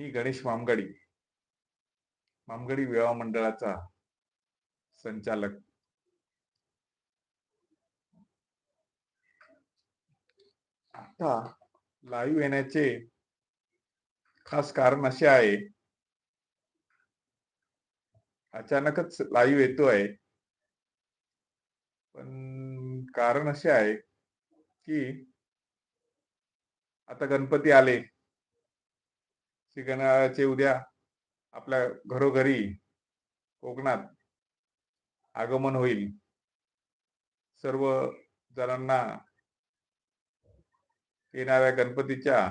मी गणेश मामगडी मामगडी विवाह मंडळाचा संचालक. आता लाईव्ह येण्याचे खास कारण असे आहे. अचानकच लाईव्ह आहे. पण कारण असे आहे की आता गणपती आले. श्री गणरायाचे उद्या आपल्या घरोघरी कोकणात आगमन होईल. सर्व जणांना येणाऱ्या गणपतीच्या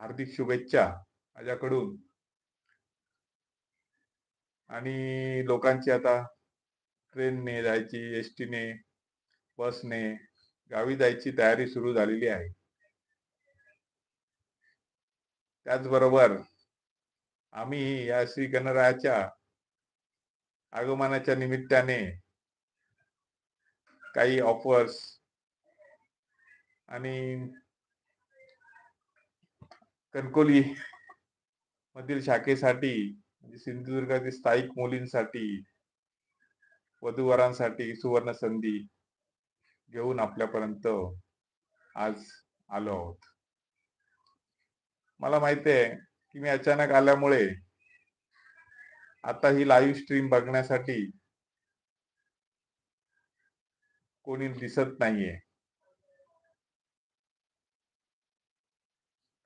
हार्दिक शुभेच्छा माझ्याकडून. आणि लोकांची आता ट्रेनने जायची एस टीने बसने गावी जायची तयारी सुरू झालेली आहे. त्याचबरोबर आम्ही या श्री गणरायाच्या आगमनाच्या निमित्ताने काही ऑफर्स आणि कणकोली मधील शाखेसाठी म्हणजे सिंधुदुर्गातील स्थायिक मुलींसाठी वधूवरांसाठी सुवर्ण संधी घेऊन आपल्यापर्यंत आज आलो आहोत. मला माहिती आहे की मी अचानक आल्यामुळे आता ही लाईव्ह स्ट्रीम बघण्यासाठी कोणी दिसत नाहीये.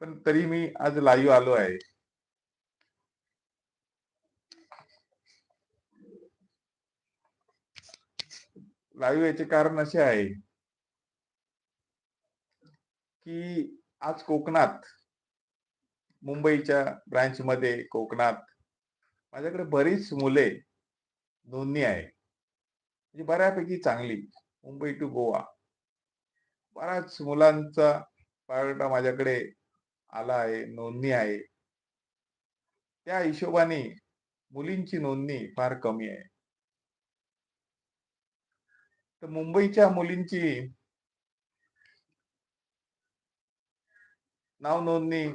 पण तरी मी आज लाईव्ह आलो आहे. लाईव्ह याचे कारण असे आहे की आज कोकणात मुंबईच्या ब्रँचमध्ये कोकणात. माझ्याकडे बरीच मुले नोंदणी आहे. म्हणजे बऱ्यापैकी चांगली. मुंबई टू गोवा. बऱ्याच मुलांचा बायोडाटा माझ्याकडे आला आहे नोंदणी आहे. त्या हिशोबाने मुलींची नोंदणी फार कमी आहे. तर मुंबईच्या मुलींची नाव नोंदणी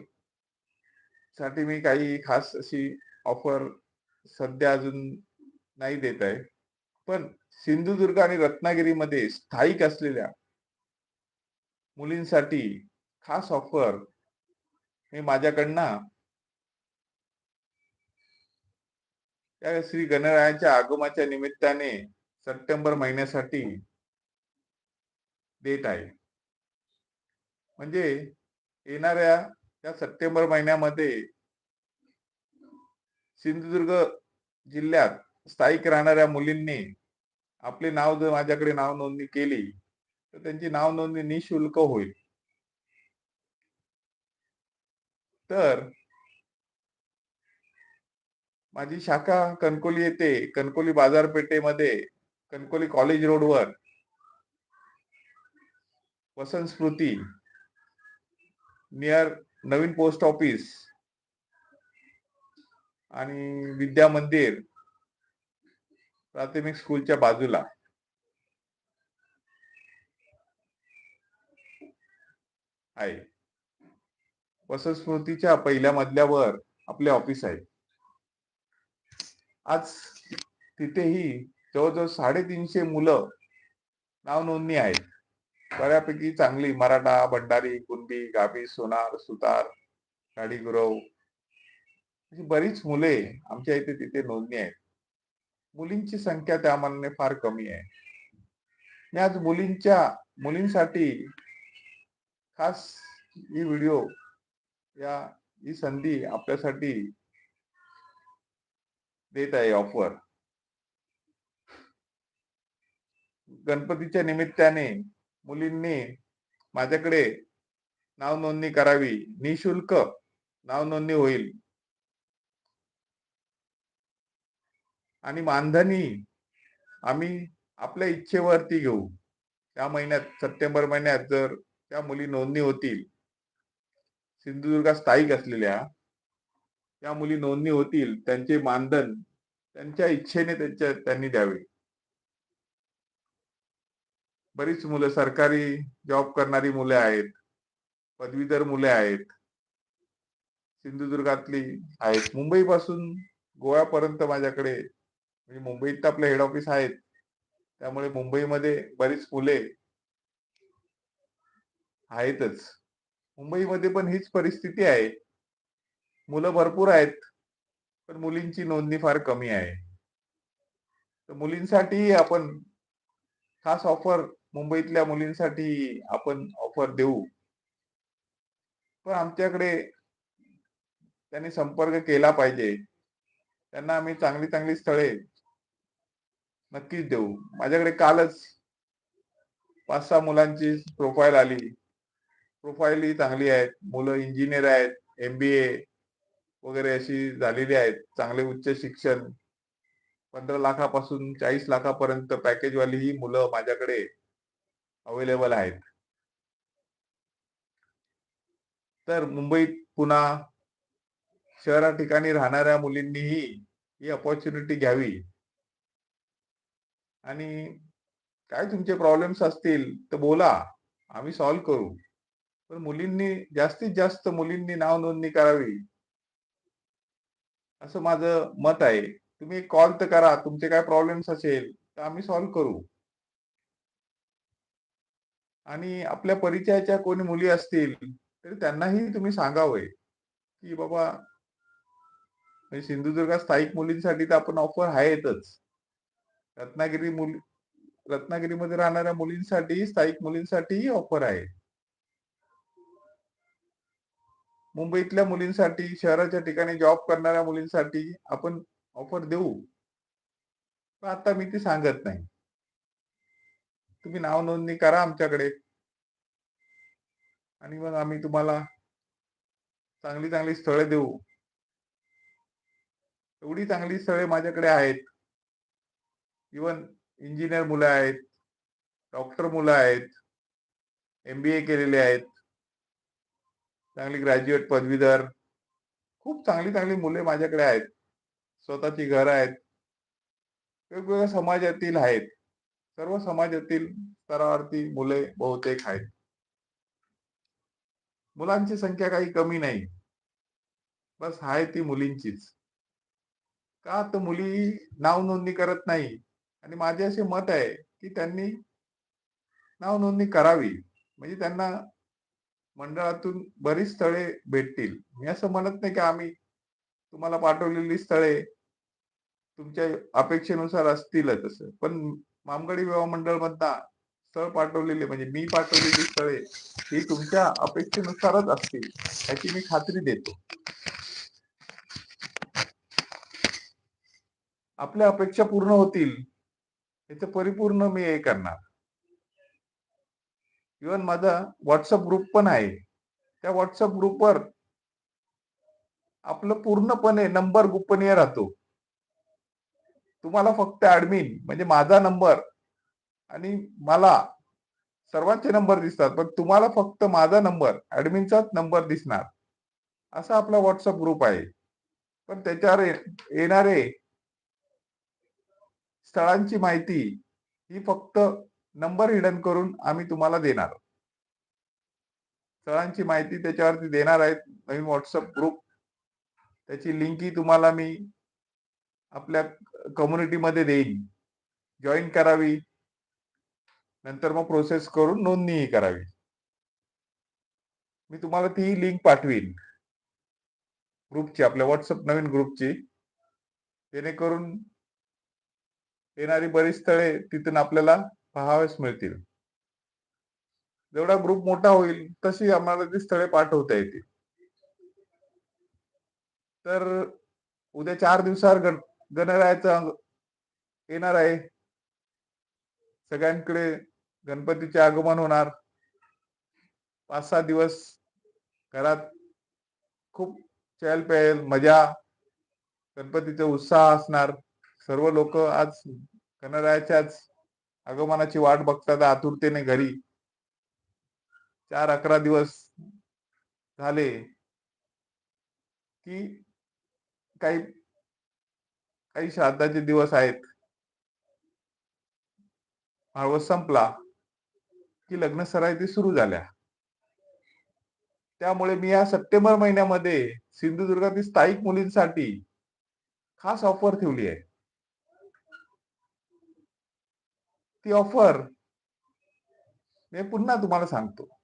साठी मी काही खास अशी ऑफर सध्या अजून नाही देत आहे. पण सिंधुदुर्ग आणि रत्नागिरीमध्ये स्थायिक असलेल्या मुलींसाठी खास ऑफर मी माझ्याकडनं त्या श्री गणरायाच्या आगमाच्या निमित्ताने सप्टेंबर महिन्यासाठी देत आहे. म्हणजे येणाऱ्या त्या सप्टेंबर महिन्यामध्ये सिंधुदुर्ग जिल्ह्यात स्थायिक राहणाऱ्या मुलींनी आपले नाव जर माझ्याकडे नाव नोंदणी केली तर त्यांची नाव नोंदणी निशुल्क होईल. तर माझी शाखा कणकोली येथे कणकोली बाजारपेठेमध्ये कणकोली कॉलेज रोडवर वसंत स्मृती नियर नवीन पोस्ट ऑफिस आणि विद्या मंदिर प्राथमिक स्कूलच्या बाजूला. आहे. वसस्मृतीच्या पहिल्या मजल्यावर आपले ऑफिस आहे. आज तिथेही जवळजवळ साडेतीनशे मुलं नाव नोंदणी आहेत. बऱ्यापैकी चांगली. मराठा भंडारी कुणबी गाभी सोनार सुतार काडीगुरव अशी बरीच मुले आमच्या इथे तिथे नोंदणी आहेत. मुलींची संख्या त्या मानाने फार कमी आहे. मी आज मुलींच्या मुलींसाठी खास ही व्हिडिओ या ही संधी आपल्यासाठी देत आहे ऑफर गणपतीच्या निमित्ताने मुलींनी माझ्याकडे नाव नोंदणी करावी. निशुल्क नाव नोंदणी होईल. आणि मानधनी आम्ही आपल्या इच्छेवरती घेऊ. त्या महिन्यात सप्टेंबर महिन्यात जर त्या मुली नोंदणी होतील सिंधुदुर्गात स्थायिक असलेल्या त्या मुली नोंदणी होतील त्यांचे मानधन त्यांच्या इच्छेने त्यांच्या त्यांनी द्यावे. बरीच मुलं सरकारी जॉब करणारी मुले आहेत. पदवीधर मुले आहेत. सिंधुदुर्गातली आहेत. मुंबई पासून गोव्यापर्यंत माझ्याकडे म्हणजे मुंबईत तर आपलं हेड ऑफिस आहेत. त्यामुळे मुंबईमध्ये बरीच मुले आहेतच. मुंबईमध्ये पण हीच परिस्थिती आहे. मुलं भरपूर आहेत पण मुलींची नोंदणी फार कमी आहे. तर मुलींसाठी आपण खास ऑफर मुंबईतल्या मुलींसाठी आपण ऑफर देऊ. पण आमच्याकडे त्यांनी संपर्क केला पाहिजे. त्यांना आम्ही चांगली चांगली स्थळे नक्कीच देऊ. माझ्याकडे कालच पाच सहा मुलांची प्रोफाईल आली. प्रोफाईल ही चांगली आहेत मुलं इंजिनियर आहेत एमबीए वगैरे अशी झालेली आहेत. चांगले उच्च शिक्षण पंधरा लाखापासून चाळीस लाखापर्यंत पॅकेजवाली ही मुलं माझ्याकडे अवेलेबल आहेत. तर मुंबईत पुन्हा शहरा ठिकाणी राहणाऱ्या मुलींनीही ही अपॉर्च्युनिटी घ्यावी. आणि काय तुमचे प्रॉब्लेम्स असतील तर बोला आम्ही सॉल्व्ह करू. पण मुलींनी जास्तीत जास्त मुलींनी नाव नोंदणी करावी. असं माझं मत आहे. तुम्ही एक कॉल तर करा तुमचे काय प्रॉब्लेम्स असेल तर आम्ही सॉल्व्ह करू. आणि आपल्या परिचयाच्या कोणी मुली असतील तर त्यांनाही तुम्ही सांगावे की बाबा म्हणजे सिंधुदुर्गात स्थायिक मुलींसाठी तर आपण ऑफर आहेतच. रत्नागिरी मुली रत्नागिरीमध्ये राहणाऱ्या मुलींसाठी स्थायिक मुलींसाठीही ऑफर आहे. मुंबईतल्या मुलींसाठी शहराच्या ठिकाणी जॉब करणाऱ्या मुलींसाठी आपण ऑफर देऊ. पण आता मी ती सांगत नाही. तुम्ही नाव नोंदणी करा आमच्याकडे. आणि मग आम्ही तुम्हाला चांगली चांगली स्थळे देऊ. एवढी चांगली स्थळे माझ्याकडे आहेत. इवन इंजिनियर मुलं आहेत डॉक्टर मुलं आहेत एमबीए केलेले आहेत. चांगली ग्रॅज्युएट पदवीधर. खूप चांगली चांगली मुले माझ्याकडे आहेत. स्वतःची घर आहेत. वेगवेगळ्या समाजातील आहेत. सर्व समाजातील स्तरावरती मुले बहुतेक आहेत. मुलांची संख्या काही कमी नाही. बस आहे ती मुलींचीच. का तर मुली नाव नोंदणी करत नाही. आणि माझे असे मत आहे की त्यांनी नाव नोंदणी करावी. म्हणजे त्यांना मंडळातून बरीच स्थळे भेटतील. मी असं म्हणत नाही की आम्ही तुम्हाला पाठवलेली स्थळे तुमच्या अपेक्षेनुसार असतीलच असं. पण मामगडी विवाह मंडळ मधना स्थळ पाठवलेले म्हणजे मी पाठवलेली स्थळे ही तुमच्या अपेक्षेनुसारच असतील याची मी खात्री देतो. आपल्या अपेक्षा पूर्ण होतील याचं परिपूर्ण मी हे करणार. इवन माझा व्हॉट्सअप ग्रुप पण आहे. त्या व्हॉट्सअप ग्रुपवर आपलं पूर्णपणे नंबर गोपनीय राहतो. तुम्हाला फक्त ऍडमिन म्हणजे माझा नंबर आणि मला सर्वांचे नंबर दिसतात पण तुम्हाला फक्त माझा नंबर ऍडमिनचाच नंबर दिसणार. असा आपला व्हॉट्सअप ग्रुप आहे. पण त्याच्यावर येणारे स्थळांची माहिती ही फक्त नंबर हिडन करून आम्ही तुम्हाला देणार. स्थळांची माहिती त्याच्यावरती देणार आहेत नवीन व्हॉट्सअप ग्रुप त्याची लिंकही तुम्हाला मी आपल्या कम्युनिटीमध्ये देईन. जॉईन करावी. नंतर मग प्रोसेस करून नोंदणीही करावी. मी तुम्हाला ती लिंक पाठवीन. ग्रुपची आपल्या व्हॉट्सअप नवीन ग्रुपची जेणेकरून येणारी बरीच स्थळे तिथून आपल्याला पाहावेच मिळतील. जेवढा ग्रुप मोठा होईल तशी आम्हाला ती स्थळे पाठवता येतील. तर उद्या चार दिवसावर गण गणरायाचा येणार आहे. सगळ्यांकडे गणपतीचे आगमन होणार. पाच सहा दिवस घरात खूप चहल पहल मजा गणपतीचा उत्साह असणार. सर्व लोक आज गणरायाच्याच आगमनाची वाट बघतात आतुरतेने घरी. चार अकरा दिवस झाले की काही काही श्राद्धाचे दिवस आहेत. माळवस संपला की लग्न सराई सुरू झाल्या. त्यामुळे मी या सप्टेंबर महिन्यामध्ये सिंधुदुर्गातील स्थायिक मुलींसाठी खास ऑफर ठेवली आहे. ती ऑफर मी पुन्हा तुम्हाला सांगतो.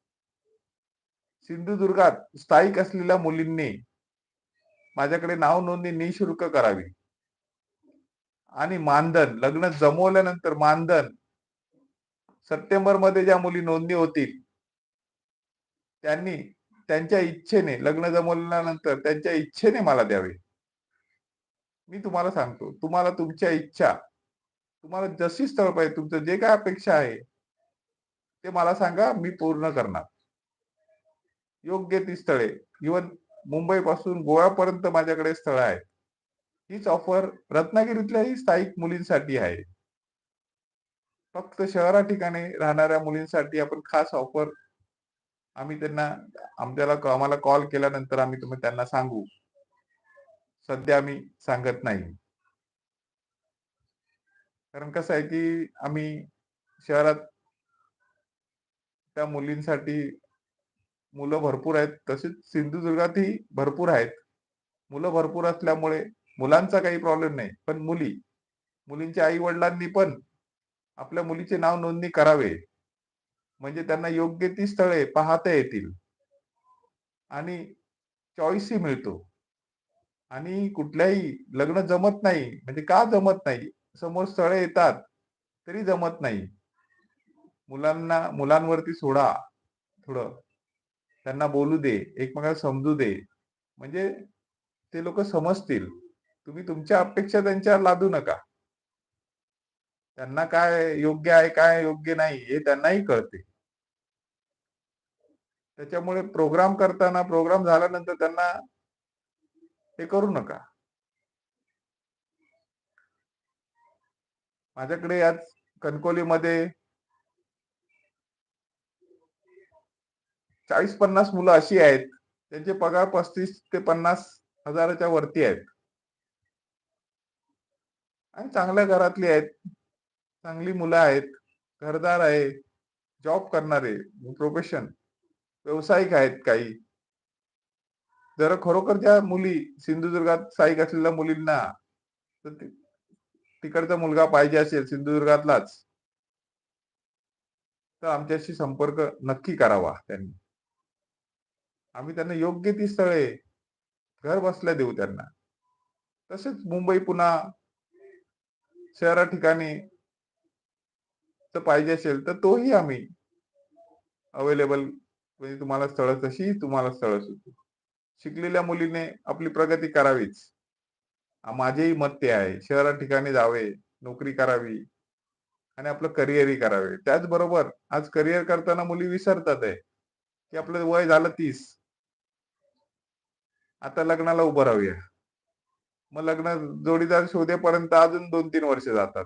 सिंधुदुर्गात स्थायिक असलेल्या मुलींनी माझ्याकडे नाव नोंदणी निशुल्क करावी? आणि मानधन लग्न जमवल्यानंतर मानधन. सप्टेंबरमध्ये ज्या मुली नोंदणी होतील त्यांनी त्यांच्या इच्छेने लग्न जमवल्यानंतर त्यांच्या इच्छेने मला द्यावे. मी तुम्हाला सांगतो तुम्हाला तुमच्या इच्छा तुम्हाला जशी स्थळ पाहिजे तुमचं जे काय अपेक्षा आहे ते मला सांगा मी पूर्ण करणार. योग्य ती स्थळे इवन मुंबई पासून गोव्यापर्यंत माझ्याकडे स्थळं आहेत. हीच ऑफर रत्नागिरीतल्याही स्थायिक मुलींसाठी आहे. फक्त शहरा ठिकाणी राहणाऱ्या मुलींसाठी आपण खास ऑफर आम्ही त्यांना आमच्याला आम्हाला कॉल केल्यानंतर आम्ही तुम्ही त्यांना सांगू. सध्या आम्ही सांगत नाही. कारण कसं आहे की आम्ही शहरात त्या मुलींसाठी मुलं भरपूर आहेत. तसेच सिंधुदुर्गातही भरपूर आहेत. मुलं भरपूर असल्यामुळे मुलांचा काही प्रॉब्लेम नाही. पण मुली मुलींच्या आई वडिलांनी पण आपल्या मुलीचे नाव नोंदणी करावे. म्हणजे त्यांना योग्य ती स्थळे पाहता येतील. आणि चॉईसही मिळतो. आणि कुठल्याही लग्न जमत नाही. म्हणजे का जमत नाही? समोर स्थळे येतात तरी जमत नाही. मुलांना मुलांवरती सोडा थोडं. त्यांना बोलू दे एकमेकांना समजू दे. म्हणजे ते लोक समजतील. तुम्ही तुमच्या अपेक्षा त्यांच्यावर लादू नका. त्यांना काय योग्य आहे काय योग्य नाही हे त्यांनाही कळते. त्याच्यामुळे प्रोग्राम करताना प्रोग्राम झाल्यानंतर त्यांना हे करू नका. माझ्याकडे आज कणकोलीमध्ये चाळीस पन्नास मुलं अशी आहेत त्यांचे पगार पस्तीस ते पन्नास हजाराच्या वरती आहेत. आणि चांगल्या घरातली आहेत चांगली मुलं आहेत घरदार आहे जॉब करणारे प्रोफेशन व्यावसायिक आहेत काही. जर खरोखर ज्या मुली सिंधुदुर्गात साईक असलेल्या मुलींना तर तिकडचा मुलगा पाहिजे असेल सिंधुदुर्गातलाच तर आमच्याशी संपर्क नक्की करावा त्यांनी. आम्ही त्यांना योग्य ती स्थळे घर बसल्या देऊ त्यांना. तसेच मुंबई पुन्हा शहरा ठिकाणी पाहिजे असेल तर तोही आम्ही अवेलेबल म्हणजे तुम्हाला स्थळ तशी तुम्हाला स्थळ सुचू शिकलेल्या मुलीने आपली प्रगती करावीच. माझेही मत ते आहे. शहरा ठिकाणी जावे नोकरी करावी आणि आपलं करिअरही करावे. त्याचबरोबर आज करिअर करताना मुली विसरतात आहे. की आपलं वय झालं तीस. आता लग्नाला उभं राहूया. मग लग्न जोडीदार शोधेपर्यंत अजून दोन तीन वर्ष जातात.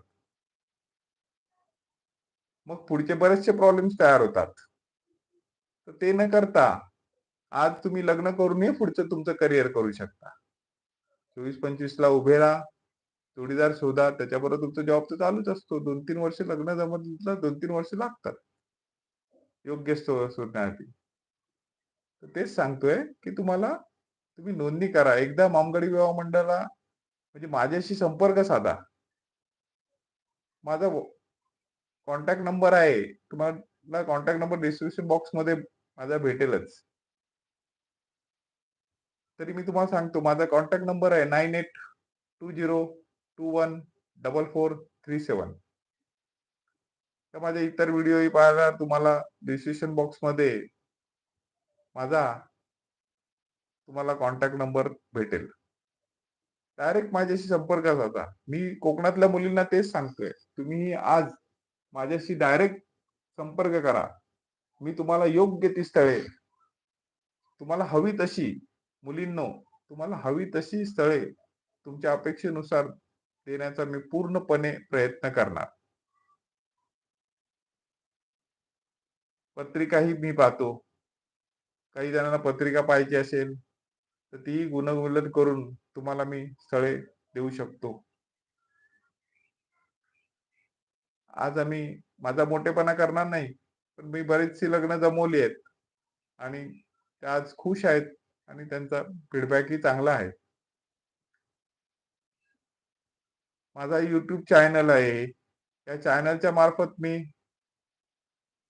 मग पुढचे बरेचसे प्रॉब्लेम्स तयार होतात. तर ते न करता आज तुम्ही लग्न करूनही पुढचं तुमचं करिअर करू शकता. चोवीस पंचवीस ला उभे राहा जोडीदार शोधा त्याच्याबरोबर तुमचा जॉब तर चालूच असतो. दोन तीन वर्ष लग्न जमतला दोन तीन वर्ष लागतात. योग्य शोधण्यासाठी तेच सांगतोय की तुम्हाला तुम्ही नोंदणी करा. एकदा मामगडी विवाह मंडळाला म्हणजे माझ्याशी संपर्क साधा. माझा कॉन्टॅक्ट नंबर आहे. तुम्हाला कॉन्टॅक्ट नंबर डिस्क्रिप्शन बॉक्समध्ये माझा भेटेलच. तरी मी तुम्हाला सांगतो माझा कॉन्टॅक्ट नंबर आहे nine eight two zero two one double four three seven तर माझे इतर व्हिडिओही पाहायला तुम्हाला डिस्क्रिप्शन बॉक्समध्ये माझा तुम्हाला कॉन्टॅक्ट नंबर भेटेल. डायरेक्ट माझ्याशी संपर्क साधा. मी कोकणातल्या मुलींना तेच सांगतोय. तुम्ही आज माझ्याशी डायरेक्ट संपर्क करा. मी तुम्हाला योग्य ती स्थळे तुम्हाला हवी तशी मुलींनो तुम्हाला हवी तशी स्थळे तुमच्या अपेक्षेनुसार देण्याचा मी पूर्णपणे प्रयत्न करणार. पत्रिकाही मी पाहतो. काही जणांना पत्रिका पाहिजे असेल तर ती गुणवल्लत करून तुम्हाला मी स्थळे देऊ शकतो. आज आम्ही माझा मोठेपणा करणार नाही पण मी बरीचशी लग्न जमवली आहेत. आणि ते आज खुश आहेत आणि त्यांचा फीडबॅकही चांगला आहे. माझा युट्यूब चॅनल आहे. या चॅनलच्या मार्फत मी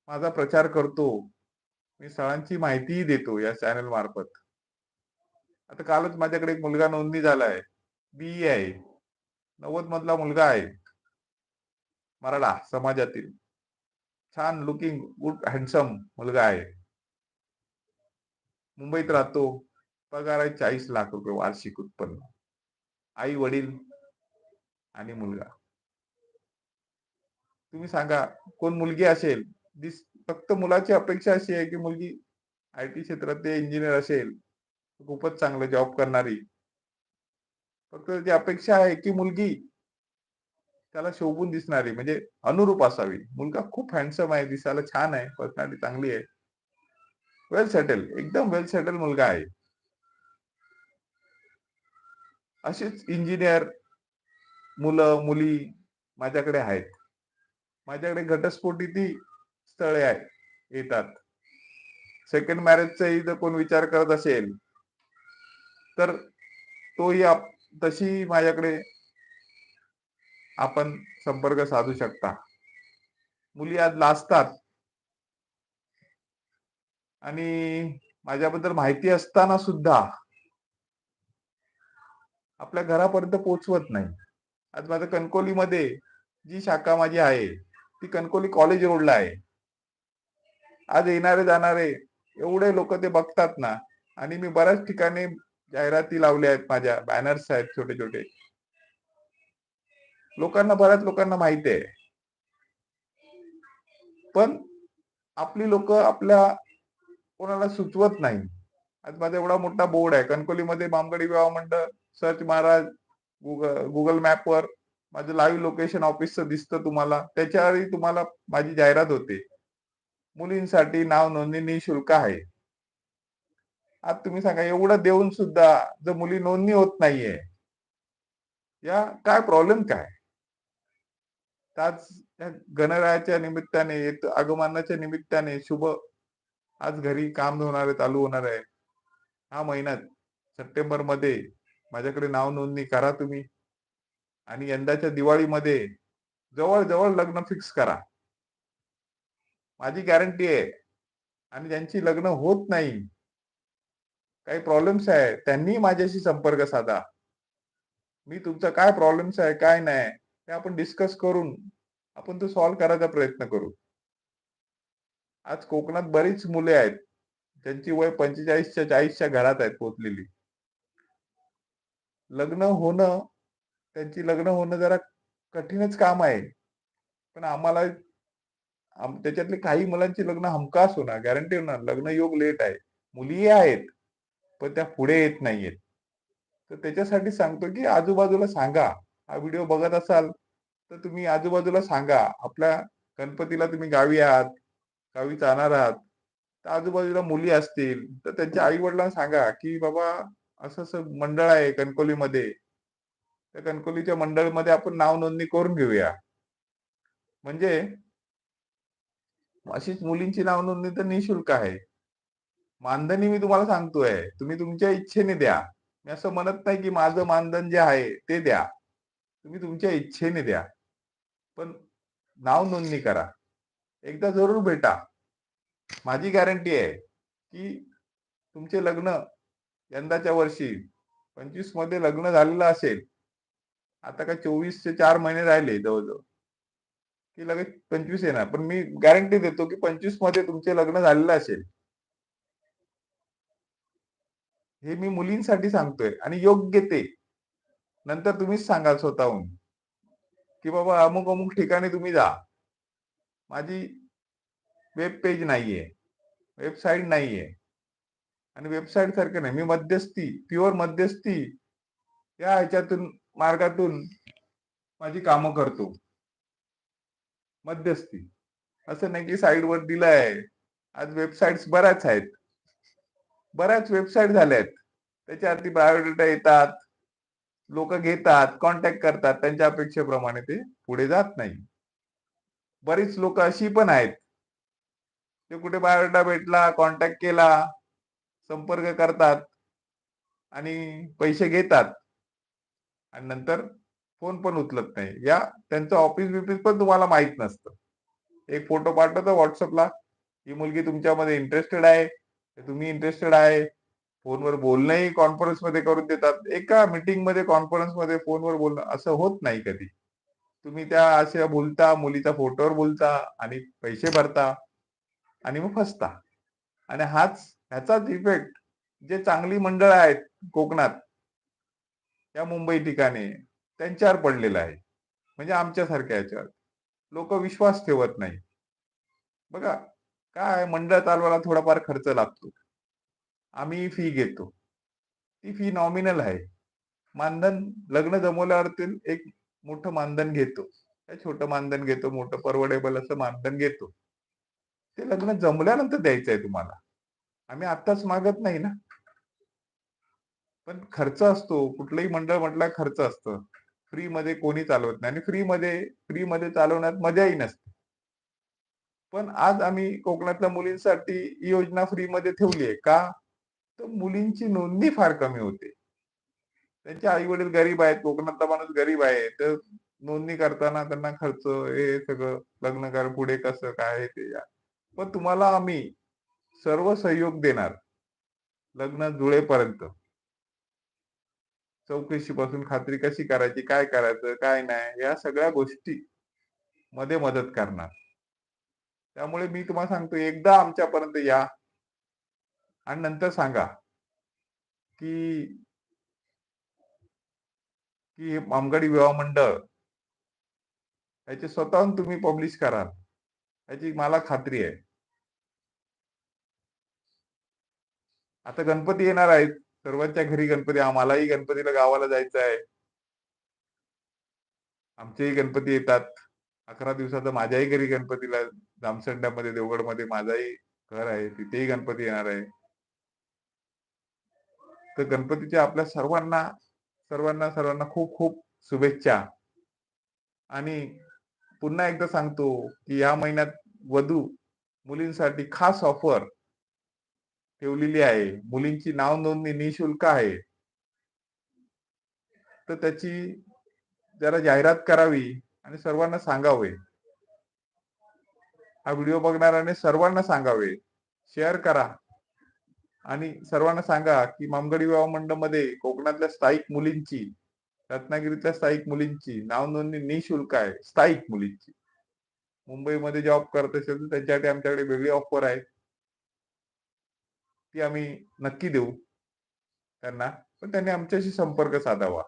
माझा प्रचार करतो. मी स्थळांची माहितीही देतो या चॅनल मार्फत. आता कालच माझ्याकडे एक मुलगा नोंदणी झाला आहे बी आहे. नव्वद मधला मुलगा आहे. मराठा समाजातील. छान लुकिंग गुड हँडसम मुलगा आहे. मुंबईत राहतो. पगार आहे चाळीस लाख रुपये वार्षिक उत्पन्न. आई वडील आणि मुलगा. तुम्ही सांगा कोण मुलगी असेल? दिस फक्त मुलाची अपेक्षा अशी आहे की मुलगी आय टी क्षेत्रात इंजिनियर असेल. खूपच चांगलं जॉब करणारी. फक्त त्याची अपेक्षा आहे की मुलगी त्याला शोभून दिसणारी म्हणजे अनुरूप असावी. मुलगा खूप हँडसम आहे दिसायला छान आहे पर्सनॅलिटी चांगली आहे. वेल सेटल एकदम वेल सेटल मुलगा आहे. अशीच इंजिनियर मुलं मुली माझ्याकडे आहेत. माझ्याकडे घटस्फोटी ती स्थळे आहे येतात. सेकंड मॅरेजचाही जर कोण विचार करत असेल तर तोही तशी माझ्याकडे आपण संपर्क साधू शकता. मुली आज लाजतात. आणि माझ्याबद्दल माहिती असताना सुद्धा आपल्या घरापर्यंत पोचवत नाही. आज माझं कणकोलीमध्ये जी शाखा माझी आहे ती कणकोली कॉलेज रोडला आहे. आज येणारे जाणारे एवढे लोक ते बघतात ना आणि मी बऱ्याच ठिकाणी जाहिराती लावल्या आहेत माझ्या बॅनर्स आहेत छोटे छोटे लोकांना बऱ्याच लोकांना माहिती आहे. पण आपली लोक आपल्या कोणाला सुचवत नाही. आज माझा एवढा मोठा बोर्ड आहे. कणकोलीमध्ये Bamgadi Vivah Mandal search Maharaj Google Google मॅपवर माझं लाईव्ह लोकेशन ऑफिसचं दिसतं तुम्हाला. त्याच्यावरही तुम्हाला माझी जाहिरात होते. मुलींसाठी नाव नोंदणी शुल्क आहे. आज तुम्ही सांगा एवढं देऊन सुद्धा जर मुली नोंदणी होत नाहीये या काय प्रॉब्लेम काय? आज गणरायाच्या निमित्ताने आगमनाच्या निमित्ताने शुभ आज घरी काम होणार आहे चालू होणार आहे. हा महिन्यात सप्टेंबरमध्ये माझ्याकडे नाव नोंदणी करा तुम्ही. आणि यंदाच्या दिवाळीमध्ये जवळ जवळ लग्न फिक्स करा. माझी गॅरंटी आहे. आणि ज्यांची लग्न होत नाही काही प्रॉब्लेम्स आहे. त्यांनी माझ्याशी संपर्क साधा. मी तुमचा काय प्रॉब्लेम्स आहे काय नाही ते आपण डिस्कस करून आपण तो सॉल्व्ह करायचा प्रयत्न करू. आज कोकणात बरीच मुले आहेत त्यांची वय पंचेचाळीसच्या चाळीसच्या घरात आहेत पोचलेली लग्न होणं त्यांची लग्न होणं जरा कठीणच काम आहे. पण आम्हाला त्याच्यातले काही मुलांची लग्न हमखास होणार गॅरंटी होणार. लग्न योग लेट आहे. मुलीही आहेत. पण त्या पुढे येत नाहीयेत. तर त्याच्यासाठी सांगतो की आजूबाजूला सांगा. हा व्हिडिओ बघत असाल तर तुम्ही आजूबाजूला सांगा. आपल्या गणपतीला तुम्ही गावी आहात गावी जाणार आहात तर आजूबाजूला मुली असतील तर त्यांच्या आई वडिलांना सांगा की बाबा असं असं मंडळ आहे कणकोलीमध्ये त्या कणकोलीच्या मंडळमध्ये आपण नाव नोंदणी करून घेऊया. म्हणजे अशीच मुलींची नाव नोंदणी तर निशुल्क आहे. मानधनी मी तुम्हाला सांगतोय. तुम्ही तुमच्या इच्छेने द्या. मी असं म्हणत नाही की माझं मानधन जे आहे ते द्या. तुम्ही तुमच्या इच्छेने द्या. पण नाव नोंदणी करा. एकदा जरूर भेटा. माझी गॅरंटी आहे की तुमचे लग्न यंदाच्या वर्षी पंचवीसमध्ये लग्न झालेलं असेल. आता काय चोवीसचे चार महिने राहिले जवळजवळ. की लगेच पंचवीस येणार. पण मी गॅरंटी देतो की पंचवीसमध्ये तुमचे लग्न झालेलं असेल. हे मी मुलींसाठी सांगतोय आणि योग्य ते. नंतर तुम्हीच सांगाल स्वतःहून. की बाबा अमुक अमुक ठिकाणी तुम्ही जा. माझी वेब पेज नाहीये. वेबसाईट नाहीये. आणि वेबसाईट सारखं नाही. मी मध्यस्थी प्युअर मध्यस्थी या ह्याच्यातून मार्गातून माझी कामं करतो. मध्यस्थी. असं नाही की साईडवर दिलंय. आज वेबसाईट्स बऱ्याच आहेत. बऱ्याच वेबसाईट झाल्या आहेत. त्याच्यावरती बायोडेटा येतात. लोक घेतात कॉन्टॅक्ट करतात. त्यांच्या अपेक्षेप्रमाणे ते पुढे जात नाही. बरीच लोक अशी पण आहेत. ते कुठे बायोडेटा भेटला कॉन्टॅक्ट केला संपर्क करतात आणि पैसे घेतात. आणि नंतर फोन पण उचलत नाही. या त्यांचं ऑफिस बिफिस पण तुम्हाला माहीत नसतं. एक फोटो पाठवतो व्हॉट्सअपला ही मुलगी तुमच्यामध्ये इंटरेस्टेड आहे. तुम्ही इंटरेस्टेड आहे. फोनवर बोलणंही कॉन्फरन्समध्ये करून देतात. एका मीटिंगमध्ये कॉन्फरन्समध्ये फोनवर बोलणं असं होत नाही कधी. तुम्ही त्या अशा बोलता मुलीच्या फोटोवर बोलता आणि पैसे भरता आणि मग फसता. आणि हाच ह्याचाच इफेक्ट जे चांगली मंडळ आहेत कोकणात या मुंबई ठिकाणी त्यांच्यावर पडलेला आहे. म्हणजे आमच्यासारख्या याच्यावर. लोक विश्वास ठेवत नाही. बघा काय मंडळ चालवायला थोडाफार खर्च लागतो. आम्ही फी घेतो. ती फी नॉमिनल आहे. मानधन लग्न जमवल्यावरती एक मोठं मानधन घेतो. छोटं मानधन घेतो? मोठं परवडेबल असं मानधन घेतो. ते लग्न जमल्यानंतर द्यायचं आहे तुम्हाला. आम्ही आत्ताच मागत नाही ना. पण खर्च असतो. कुठलंही मंडळ म्हटलं खर्च असतं. फ्री मध्ये कोणी चालवत नाही. आणि फ्री मध्ये फ्री मध्ये चालवण्यात मजाही नसते. पण आज आम्ही कोकणातल्या मुलींसाठी ही योजना फ्री मध्ये ठेवली आहे का? तर मुलींची नोंदणी फार कमी होते. त्यांचे आई वडील गरीब आहेत कोकणातला माणूस गरीब आहे तर नोंदणी करताना त्यांना खर्च हे सगळं लग्न कर पुढे कसं काय ते या. पण तुम्हाला आम्ही सर्व सहयोग देणार. लग्न जुळेपर्यंत. चौकशी पासून खात्री कशी करायची काय करायचं काय नाही या सगळ्या गोष्टी मध्ये मदत करणार. त्यामुळे मी तुम्हाला सांगतो एकदा आमच्यापर्यंत या. आणि नंतर सांगा की की आमगडी विवाह मंडळ याचे स्वतःहून तुम्ही पब्लिश कराल. याची मला खात्री आहे. आता गणपती येणार आहेत. सर्वांच्या घरी गणपती आम्हालाही गणपतीला गावाला जायचं आहे. आमचेही गणपती येतात. अकरा दिवसाचा माझ्याही घरी गणपतीला जामसंड्यामध्ये देवगडमध्ये माझाही घर आहे. तिथेही गणपती येणार आहे. तर गणपतीच्या आपल्या सर्वांना सर्वांना सर्वांना खूप खूप शुभेच्छा. आणि पुन्हा एकदा सांगतो की या महिन्यात वधू मुलींसाठी खास ऑफर ठेवलेली आहे. मुलींची नाव नोंदणी निशुल्क आहे. तर त्याची जरा जाहिरात करावी. आणि सर्वांना सांगावे. हा व्हिडिओ बघणाऱ्याने सर्वांना सांगावे. शेअर करा. आणि सर्वांना सांगा की मामगडी विवाह मंडळमध्ये कोकणातल्या स्थायिक मुलींची रत्नागिरीतल्या स्थायिक मुलींची नाव नोंदणी निशुल्क आहे स्थायिक मुलींची. मुंबईमध्ये जॉब करत असेल तर त्यांच्यासाठी आमच्याकडे वेगळी ऑफर आहे. ती आम्ही नक्की देऊ त्यांना. पण त्यांनी आमच्याशी संपर्क साधावा.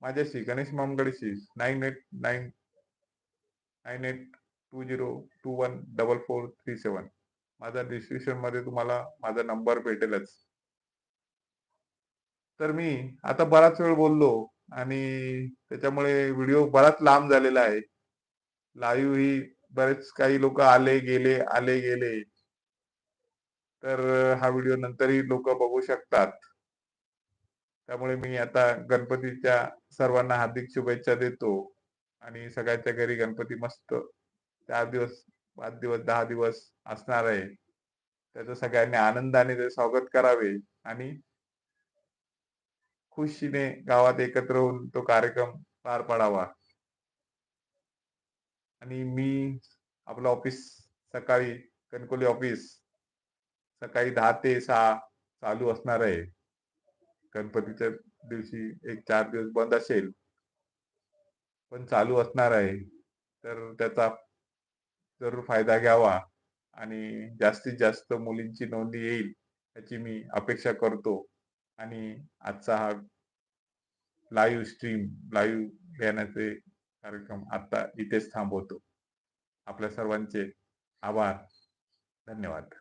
माझ्याशी Ganesh मामगडीशी nine eight nine nine eight two zero two one double four three seven. माझा डिस्क्रिप्शनमध्ये तुम्हाला माझा नंबर भेटेलच. तर मी आता बराच वेळ बोललो आणि त्याच्यामुळे व्हिडिओ बराच लांब झालेला आहे. लाईव्ह ही बरेच काही लोक आले गेले आले गेले. तर हा व्हिडिओ नंतरही लोक बघू शकतात. त्यामुळे मी आता गणपतीच्या सर्वांना हार्दिक शुभेच्छा देतो. आणि सगळ्यांच्या घरी गणपती मस्त चार दिवस पाच दिवस दहा दिवस असणार आहे. त्याचं सगळ्यांनी आनंदाने ते स्वागत करावे आणि खुशीने गावात एकत्र होऊन तो कार्यक्रम पार पाडावा. आणि मी आपलं ऑफिस सकाळी कणकोली ऑफिस सकाळी दहा ते सहा चालू असणार आहे. गणपतीच्या दिवशी एक चार दिवस बंद असेल पण चालू असणार आहे तर त्याचा जरूर फायदा घ्यावा आणि जास्तीत जास्त मुलींची नोंदी येईल याची मी अपेक्षा करतो. आणि आजचा हा लाईव्ह स्ट्रीम लाईव्ह घेण्याचे कार्यक्रम आता इथेच थांबवतो. आपल्या सर्वांचे आभार. धन्यवाद.